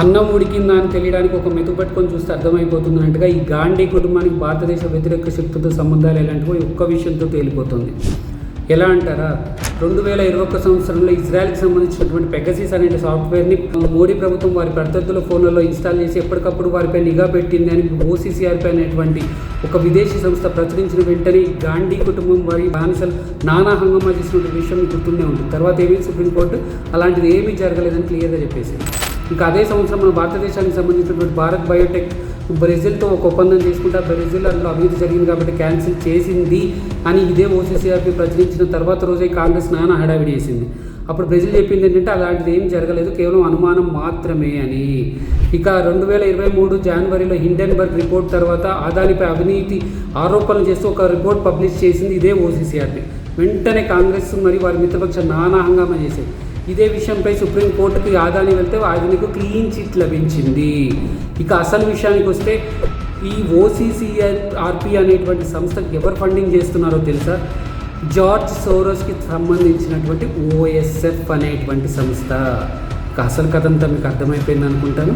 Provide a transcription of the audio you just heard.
అన్నం ఉడికిందా అని తెలియడానికి ఒక మెతు పట్టుకొని చూస్తే అర్థమైపోతున్నట్టుగా ఈ గాంధీ కుటుంబానికి భారతదేశ వ్యతిరేక శక్తులతో సంబంధాలు ఎలాంటివో ఒక్క విషయంతో తేలిపోతుంది. ఎలా అంటారా? రెండు వేల ఇరవై ఒక్క సంవత్సరంలో ఇజ్రాయెల్కి సంబంధించినటువంటి పెగసిస్ అనే సాఫ్ట్వేర్ని మోడీ ప్రభుత్వం వారి ప్రత్యర్థుల ఫోన్లలో ఇన్స్టాల్ చేసి ఎప్పటికప్పుడు వారిపై నిఘా పెట్టింది అని ఓసీసీఆర్పై అనేటువంటి ఒక విదేశీ సంస్థ ప్రచురించిన వెంటనే గాంధీ కుటుంబం వారి బానిసలు నానా హంగమా చేసినటువంటి విషయం గుర్తుండే ఉంటుంది. తర్వాత ఏమీ సుప్రీంకోర్టు అలాంటిది ఏమీ జరగలేదని క్లియర్గా చెప్పేసింది. ఇంకా అదే సంవత్సరం మన భారతదేశానికి సంబంధించినటువంటి భారత్ బయోటెక్ బ్రెజిల్తో ఒక ఒప్పందం చేసుకుంటే ఆ బ్రెజిల్ అందులో అభివృద్ధి జరిగింది కాబట్టి క్యాన్సిల్ చేసింది అని ఇదే ఓసీసీఆర్పీ ప్రచురించిన తర్వాత రోజే కాంగ్రెస్ నానా హడావిడి చేసింది. అప్పుడు బ్రెజిల్ చెప్పింది ఏంటంటే అలాంటిది ఏం జరగలేదు కేవలం అనుమానం మాత్రమే అని. ఇక రెండు వేల ఇరవై మూడు జనవరిలో హిండెన్బర్గ్ రిపోర్ట్ తర్వాత ఆదానిపై అవినీతి ఆరోపణలు చేస్తూ ఒక రిపోర్ట్ పబ్లిష్ చేసింది ఇదే ఓసీసీఆర్పీ వెంటనే కాంగ్రెస్ మరియు వారి మిత్రపక్ష నానా హంగామా చేసేది. ఇదే విషయంపై సుప్రీంకోర్టుకి ఆదాని వెళ్తే ఆయనకు క్లీన్ చిట్ లభించింది. ఇక అసలు విషయానికి వస్తే ఈ ఓసీసీ ఆర్పి అనేటువంటి సంస్థకి ఎవరు ఫండింగ్ చేస్తున్నారో తెలుసా? జార్జ్ సోరోస్కి సంబంధించినటువంటి ఓఎస్ఎఫ్ అనేటువంటి సంస్థ. ఇక అసలు కథ అంతా మీకు అర్థమైపోయింది అనుకుంటాను.